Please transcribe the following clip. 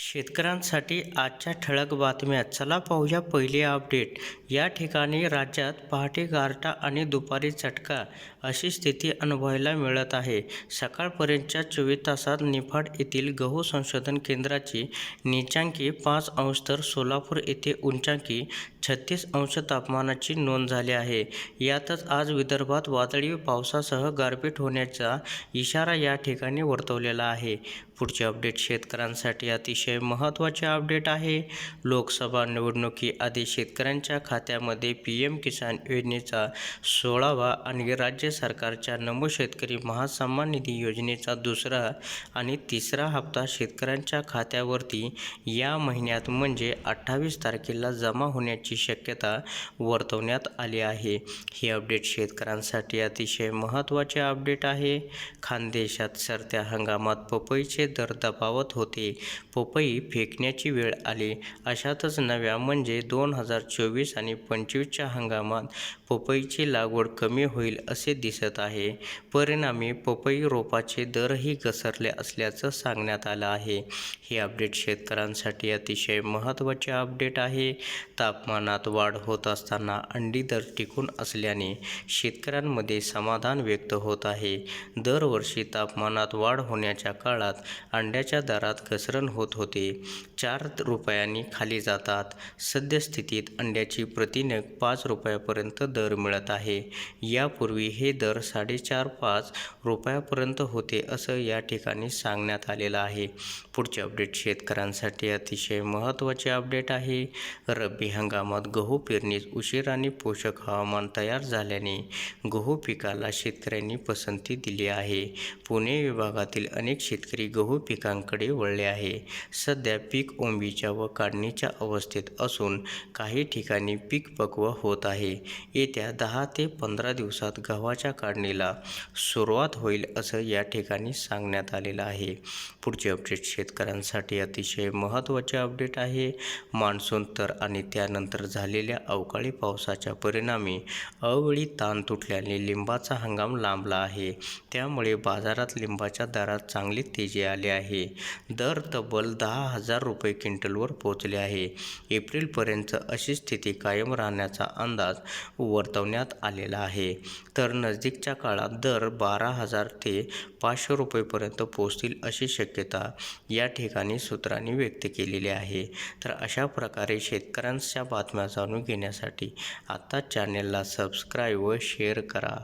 शेतकऱ्यांसाठी आजच्या ठळक बातम्या. चला पाहूया पहिली अपडेट. या ठिकाणी राज्यात पहाटे गारटा आणि दुपारी चटका अशी स्थिती अनुभवायला मिळत आहे. सकाळपर्यंतच्या चोवीस तासात निफाड येथील गहू संशोधन केंद्राची नीचांकी पाच अंश तर सोलापूर येथे उंचांकी छत्तीस अंश तापमानाची नोंद झाली आहे. यातच आज विदर्भात वादळी पावसासह गारपीट होण्याचा इशारा या ठिकाणी वर्तवलेला आहे. पुढचे अपडेट शेतकऱ्यांसाठी अतिशय महत्त्वाचे अपडेट आहे. लोकसभा निवडणुकीआधी शेतकऱ्यांच्या खात्यामध्ये पी एम किसान योजनेचा सोळावा आणि राज्य सरकारच्या नमो शेतकरी महासन्मान निधी योजनेचा दुसरा आणि तिसरा हप्ता शेतकऱ्यांच्या खात्यावरती या महिन्यात म्हणजे अठ्ठावीस तारखेला जमा होण्याची शक्यता वर्तवण्यात आली आहे. ही अपडेट शेतकऱ्यांसाठी अतिशय महत्त्वाचे अपडेट आहे. खानदेशात सरत्या हंगामात पपईचे दर दबावत होते. पपई फेकण्याची वेळ आली. अशातच नव्या म्हणजे दोन हजार चोवीस आणि पंचवीसच्या हंगामात पपईची लागवड कमी होईल असे दिसत आहे. परिणामी पपई रोपाचे दरही घसरले असल्याचं सांगण्यात आलं आहे. हे अपडेट शेतकऱ्यांसाठी अतिशय महत्त्वाचे अपडेट आहे. तापमानात वाढ होत असताना अंडी दर टिकून असल्याने शेतकऱ्यांमध्ये समाधान व्यक्त होत आहे. दरवर्षी तापमानात वाढ होण्याच्या काळात अंड्याच्या दरात घसरण होत होती. होते. चार रुपयांनी खाली जातात. सद्यस्थितीत अंड्याची प्रतिनग पाच रुपयापर्यंत दर मिळत आहे. यापूर्वी हे दर साडेचार पाच रुपयापर्यंत होते असं या ठिकाणी सांगण्यात आलेलं आहे. पुढचे अपडेट शेतकऱ्यांसाठी अतिशय महत्त्वाचे अपडेट आहे. रब्बी हंगामात गहू पेरणीस उशीर आणि पोषक हवामान तयार झाल्याने गहू पिकाला शेतकऱ्यांनी पसंती दिली आहे. पुणे विभागातील अनेक शेतकरी गहू पिकांकडे वळले आहे. सध्या पीक ओंबीच्या व काढणीच्या अवस्थेत असून काही ठिकाणी पीक पक्व होत आहे. येत्या दहा ते पंधरा दिवसात गव्हाच्या काढणीला सुरुवात होईल असं या ठिकाणी सांगण्यात आलेलं आहे. पुढचे अपडेट शेतकऱ्यांसाठी अतिशय महत्त्वाचे अपडेट आहे. मान्सून तर आणि त्यानंतर झालेल्या अवकाळी पावसाच्या परिणामी अवेळी ताण तुटल्याने लिंबाचा हंगाम लांबला आहे. त्यामुळे बाजारात लिंबाच्या दरात चांगली तेजी आली आहे. दर तब्बल दहा हजार रुपये क्विंटलवर पोहोचले आहे. एप्रिलपर्यंत अशी स्थिती कायम राहण्याचा अंदाज वर्तवण्यात आलेला आहे. तर नजदीकच्या काळात दर बारा हजार ते पाचशे रुपयेपर्यंत पोहोचतील अशी शक्यता या ठिकाणी सूत्रांनी व्यक्त केलेली आहे. तर अशा प्रकारे शेतकऱ्यांच्या बातम्या जाणून घेण्यासाठी आत्ताच चॅनेलला सबस्क्राईब व शेअर करा.